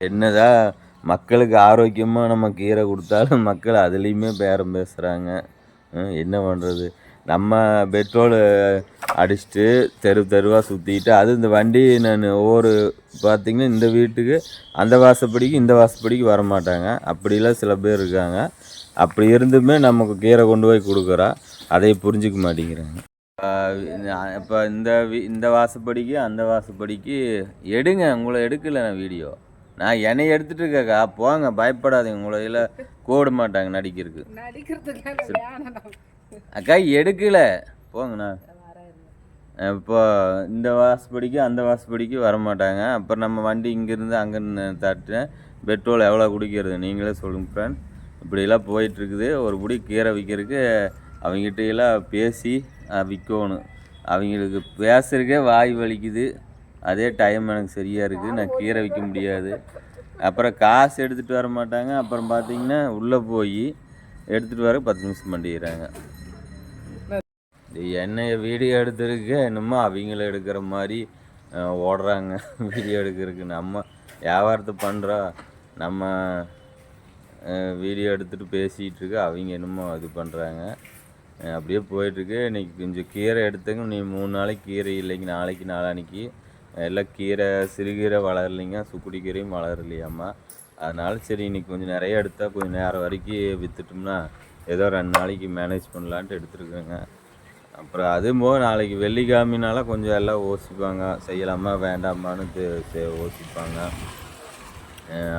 என்னதான் மக்களுக்கு ஆரோக்கியமாக நம்ம கீரை கொடுத்தாலும் மக்கள் அதுலேயுமே பேரம் பேசுகிறாங்க என்ன பண்ணுறது நம்ம பெட்ரோலு அடிச்சுட்டு தெரு தெருவாக சுற்றிட்டு அது இந்த வண்டி நான் ஒவ்வொரு பார்த்திங்கன்னா இந்த வீட்டுக்கு அந்த வாசப்படிக்கு இந்த வாசப்படிக்கு வர மாட்டாங்க அப்படிலாம் சில பேர் இருக்காங்க. அப்படி இருந்துமே நமக்கு கீரை கொண்டு போய் கொடுக்குறா. அதை புரிஞ்சிக்க மாட்டேங்கிறாங்க. இப்போ இந்த வீ- இந்த வாசப்படிக்கு அந்த வாசப்படிக்கு எடுங்க. உங்களை எடுக்கலை நான் வீடியோ. நான் என்னை எடுத்துட்டு இருக்கேக்கா. போங்க பயப்படாதீங்க. உங்களை இதில் கூட மாட்டாங்க நடிக்கிறதுக்கு. அக்கா எடுக்கல. போங்கண்ணா. இப்போ இந்த வாசப்படிக்கு அந்த வாசப்படிக்கு வர மாட்டாங்க அப்புறம் நம்ம வண்டி இங்கேருந்து அங்கே தட்டுறேன் பெட்ரோல் எவ்வளோ குடிக்கிறது? நீங்களே சொல்லுங்க ஃப்ரெண்ட் இப்படியெல்லாம் போயிட்டுருக்குது. ஒரு புடி கீரை விற்கிறதுக்கு அவங்ககிட்ட எல்லாம் பேசி விற்கணும். அவங்களுக்கு பேசுறதுக்கே வாய் வலிக்குது. அதே டைம் எனக்கு சரியாக இருக்குது நான் கீரை விற்க முடியாது. அப்புறம் காசு எடுத்துகிட்டு வர மாட்டாங்க. அப்புறம் பார்த்தீங்கன்னா உள்ளே போய் எடுத்துகிட்டு வர பத்து நிமிஷம் பண்ணிடுறாங்க என்னைய வீடியோ எடுத்துருக்கு? என்னமோ அவங்கள எடுக்கிற மாதிரி ஓடுறாங்க. வீடியோ எடுக்கிறதுக்கு. நம்ம வியாபாரத்தை பண்ணுறோம் நம்ம வீடியோ எடுத்துகிட்டு பேசிகிட்டு இருக்கு அவங்க என்னமோ இது பண்ணுறாங்க அப்படியே போயிட்டுருக்கு இன்றைக்கி கொஞ்சம் கீரை எடுத்துங்க நீ மூணு நாளைக்கு கீரை இல்லைங்க. நாளைக்கு நாளானிக்கு எல்லாம் கீரை சிறுகீரை வளரலைங்க. சுக்குடி கீரையும் வளரலையாம்மா. அதனால சரி இன்னைக்கு கொஞ்சம் நிறைய எடுத்தால் கொஞ்சம் நேரம் வரைக்கும் விற்றுட்டோம்னா ஏதோ ரெண்டு நாளைக்கு மேனேஜ் பண்ணலான்ட்டு எடுத்துருக்கேங்க. அப்புறம் அதுவும் போக நாளைக்கு வெள்ளிக்கிழமைனால கொஞ்சம் எல்லாம் யோசிப்பாங்க. செய்யலாமா வேண்டாமான்னு யோசிப்பாங்க.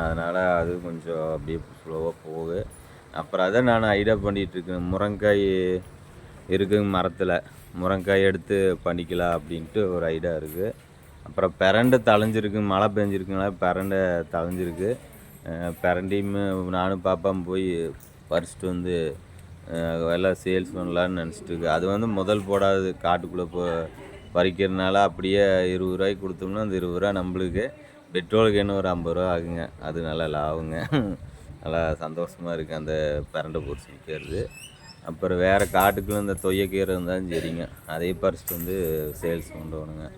அதனால் அது கொஞ்சம் அப்படியே ஸ்லோவாக போகுது. அப்புறம் அதை நான் ஐடியா பண்ணிகிட்ருக்கேன் முருங்காய் இருக்குங்க மரத்தில். முருங்காய் எடுத்து பண்ணிக்கலாம் அப்படின்ட்டு ஒரு ஐடியா இருக்குது அப்புறம் பிரண்டை தளைஞ்சிருக்கு மழை பெஞ்சிருக்குங்களா பிரண்டை தளைஞ்சிருக்கு பெரண்டையும் நானும் பாப்பாவும் போய் பறிச்சிட்டு வந்து எல்லாம் சேல்ஸ் பண்ணலான்னு நினச்சிட்டு இருக்கு. அது வந்து முதல் போடாது காட்டுக்குள்ளே போ பறிக்கிறதுனால அப்படியே இருபது ரூபாய்க்கு கொடுத்தோம்னா அந்த இருபது ரூபா நம்மளுக்கு. பெட்ரோலுக்கு என்ன ஒரு ஐம்பது ரூபா ஆகுங்க. அது நல்லா லாபங்க. நல்லா சந்தோஷமாக இருக்குது அந்த பிரண்டை பொரிச்சு விற்கிறது. அப்புறம் வேறு காட்டுக்குள்ளே இந்த தொய்யக்கீரை இருந்தாலும் சரிங்க. அதையும் பறிச்சிட்டு வந்து சேல்ஸ் கொண்டு வரணுங்க.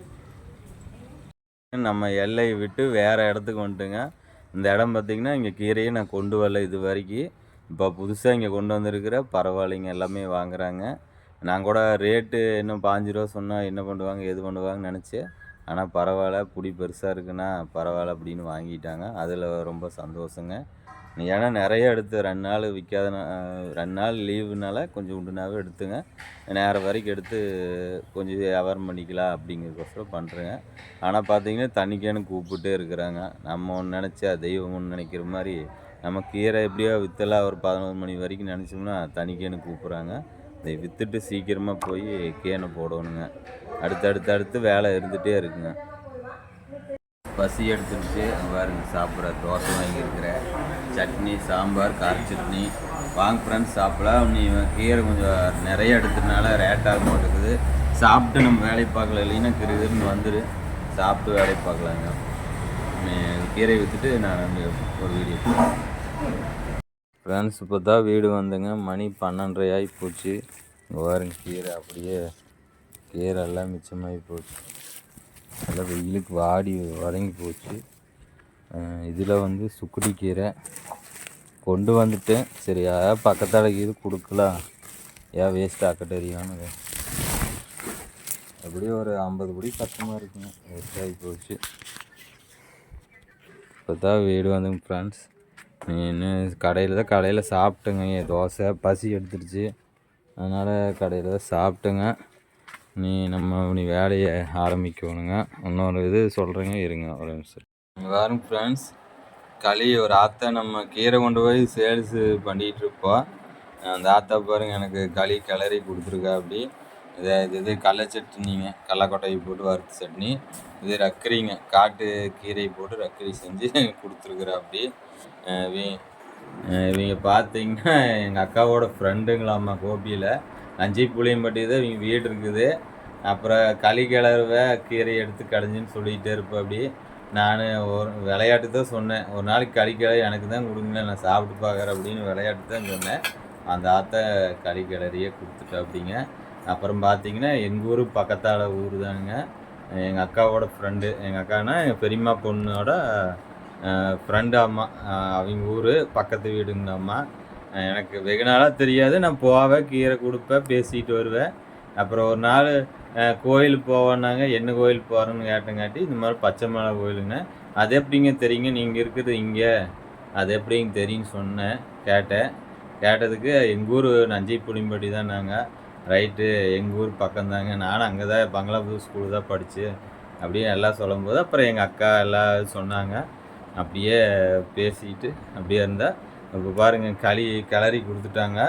நம்ம எல்லையை விட்டு வேறு இடத்துக்கு வந்துட்டுங்க. இந்த இடம் பார்த்திங்கன்னா இங்கே கீரையை நான் கொண்டு வரல இது வரைக்கும் இப்போ புதுசாக இங்கே கொண்டு வந்திருக்கிற பரவாயில்லைங்க எல்லாமே வாங்குறாங்க. நான் கூட ரேட்டு இன்னும் பாஞ்சு ரூபா சொன்னால் என்ன பண்ணுவாங்க எது பண்ணுவாங்கன்னு நினச்சேன் ஆனால் பரவாயில்ல புடி பெருசாக இருக்குன்னா பரவாயில்ல அப்படின்னு வாங்கிட்டாங்க. அதில் ரொம்ப சந்தோஷங்க. ஏன்னா நிறைய எடுத்து ரெண்டு நாள் விற்காத ரெண்டு நாள் லீவுனால கொஞ்சம் உண்டுனாவே எடுத்துங்க. நேரம் வரைக்கும் எடுத்து கொஞ்சம் வியாபாரம் பண்ணிக்கலாம் அப்படிங்கிறக்கோசரம் பண்ணுறேங்க ஆனால் பார்த்தீங்கன்னா தண்ணிக்கேன்னு கூப்பிட்டே இருக்கிறாங்க. நம்ம ஒன்று நினச்சா தெய்வம் ஒன்று நினைக்கிற மாதிரி நம்ம கீரை எப்படியோ விற்றலாம் ஒரு பதினோரு மணி வரைக்கும் நினச்சோம்னா தனிக்கேன்னு கூப்பிட்றாங்க. இதை விற்றுட்டு சீக்கிரமாக போய் கேனை போடணுங்க. அடுத்தடுத்து அடுத்து வேலை இருந்துகிட்டே இருக்குங்க. பசி எடுத்துக்கிட்டு பாருங்க சாப்பிட்ற தோசை வாங்கியிருக்கிறேன். சட்னி சாம்பார் கார சட்னி. வாங்க ஃப்ரெண்ட்ஸ் சாப்பிடலாம். நீ கீரை கொஞ்சம் நிறைய எடுத்ததுனால ரேட் ஆக மாட்டேங்குது. சாப்பிட்டு நம்ம வேலையை பார்க்கல இல்லைன்னா கிருகிருன்னு வந்துடு சாப்பிட்டு வேலையை பார்க்கலாங்க. நீ கீரை விற்றுட்டு நான் வந்து ஒரு வீடியோ ஃப்ரெண்ட்ஸ் இப்போ தான் வீடு வந்தேங்க. மணி பன்னெண்டரை ஆகி போச்சு. இங்க கீரை அப்படியே கீரை எல்லாம் மிச்சமாகி போச்சு. நல்லா வெயிலுக்கு வாடி வதங்கி போச்சு. இதில் வந்து சுக்குடி கீரை கொண்டு வந்துட்டேன் சரி யாராவது பக்கத்தால் கீது கொடுக்கலாம். ஏன் வேஸ்ட் ஆக்கட்டறியான்னு எப்படியும் ஒரு ஐம்பது படி பக்கமாக இருக்குங்க. வேஸ்ட் ஆகி போச்சு. இப்போ தான் வீடு வந்துங்க ஃப்ரெண்ட்ஸ் நீ இன்னும் கடையில் தான் கடையில் சாப்பிட்டுங்க. என் தோசை பசி எடுத்துருச்சு. அதனால் கடையில் தான் சாப்பிட்டுங்க. நீ நம்ம நீ வேலையை ஆரம்பிக்கணுங்க. இன்னொரு இது சொல்கிறேங்க இருங்க ஒரு நிமிஷம். இங்கே பாருங்க ஃப்ரெண்ட்ஸ் களி ஒரு ஆத்தா நம்ம கீரை கொண்டு போய் சேல்ஸு பண்ணிகிட்டு இருப்போம். அந்த ஆத்தா பாருங்க எனக்கு களி கிளறி கொடுத்துருக்கா அப்படி. இது இது இது கடலை சட்னிங்க. கடலக்கொட்டையை போட்டு வறுத்து சட்னி. இது ரக்கரிங்க. காட்டு கீரை போட்டு ரக்கரி செஞ்சு கொடுத்துருக்குறா அப்படி. இவங்க பார்த்தீங்கன்னா எங்கள் அக்காவோட ஃப்ரெண்டுங்களாம்மா கோபியில். நஞ்சை புளியம்பட்டி தான் இவங்க வீடு இருக்குது. அப்புறம் களி கிளறுவ கீரை எடுத்து கடைஞ்சின்னு சொல்லிகிட்டே இருப்போம் அப்படி. நான் ஒரு விளையாட்டு தான் சொன்னேன். ஒரு நாளைக்கு களி எனக்கு தான் கொடுங்க நான் சாப்பிட்டு பார்க்குறேன் அப்படின்னு விளையாட்டு தான் சொன்னேன். அந்த ஆத்த களி கிளறியே கொடுத்துட்டா அப்படிங்க அப்புறம் பார்த்தீங்கன்னா எங்கள் ஊர் பக்கத்தால் ஊர் தானுங்க. எங்கள் அக்காவோட ஃப்ரெண்டு எங்கள் அக்கானா எங்கள் பெரியம்மா பொண்ணோட ஃப்ரெண்டு அம்மா. அவங்க ஊர் பக்கத்து வீடுங்க அம்மா எனக்கு வெகு நாளாக தெரியாது. நான் போவேன் கீரை கொடுப்பேன் பேசிக்கிட்டு வருவேன் அப்புறம் ஒரு நாள் கோயிலுக்கு போவோன்னாங்க. என்ன கோயில் போகிறேன்னு கேட்டங்காட்டி இந்த மாதிரி பச்சை மலை கோயிலுங்க. அது எப்படிங்க தெரியுங்க? நீங்கள் இருக்கிறது இங்கே. அது எப்படிங்க தெரியும்னு சொன்னேன் கேட்டேன். கேட்டதுக்கு எங்கள் ஊர் நஞ்சை புளிம்பட்டி தான் நாங்கள் ரைட்டு எங்கள் ஊர் பக்கம்தாங்க. நானும் அங்கே தான் பங்களாபுதூர் ஸ்கூலு தான் படித்து அப்படியே எல்லாம் சொல்லும்போது அப்புறம் எங்கள் அக்கா எல்லாம் சொன்னாங்க. அப்படியே பேசிக்கிட்டு அப்படியே இருந்தால் இப்போ பாருங்கள் களி கிளறி கொடுத்துட்டாங்க.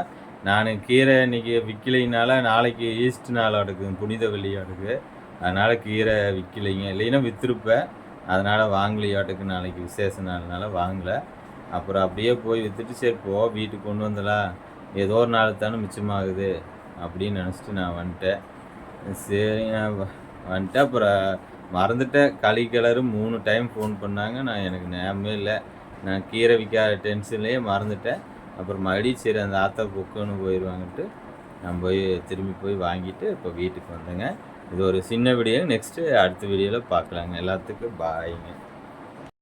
நான் கீரை இன்னைக்கு விற்கலைனால நாளைக்கு ஈஸ்ட் நாள் அடுக்குது புனித வெள்ளி அதனால் கீரை விற்கலைங்க இல்லைன்னா விற்றுருப்பேன் அதனால் வாங்கலையாட்டுக்கு நாளைக்கு விசேஷ நாள்னால வாங்கலை. அப்புறம் அப்படியே போய் விற்றுட்டு சரி போ வீட்டுக்கு கொண்டு வந்தலாம். ஏதோ ஒரு நாள் தானே மிச்சமாகுது அப்படின்னு நினச்சிட்டு நான் வந்துட்டேன். சரி நான் வந்துட்டேன். அப்புறம் மறந்துட்டேன். களி கிளறு மூணு டைம் ஃபோன் பண்ணாங்க. நான் எனக்கு ஞாபகமே இல்லை. நான் கீரை விற்காத டென்ஷன்லேயே மறந்துட்டேன். அப்புறம் மறுபடியும் சரி அந்த ஆத்தா புக்குன்னு போயிடுவாங்கன்ட்டு நான் போய் திரும்பி போய் வாங்கிட்டு இப்போ வீட்டுக்கு வந்தேங்க. இது ஒரு சின்ன வீடியோ நெக்ஸ்ட்டு அடுத்த வீடியோவில் பார்க்கலாங்க எல்லாத்துக்கும் பாய்ங்க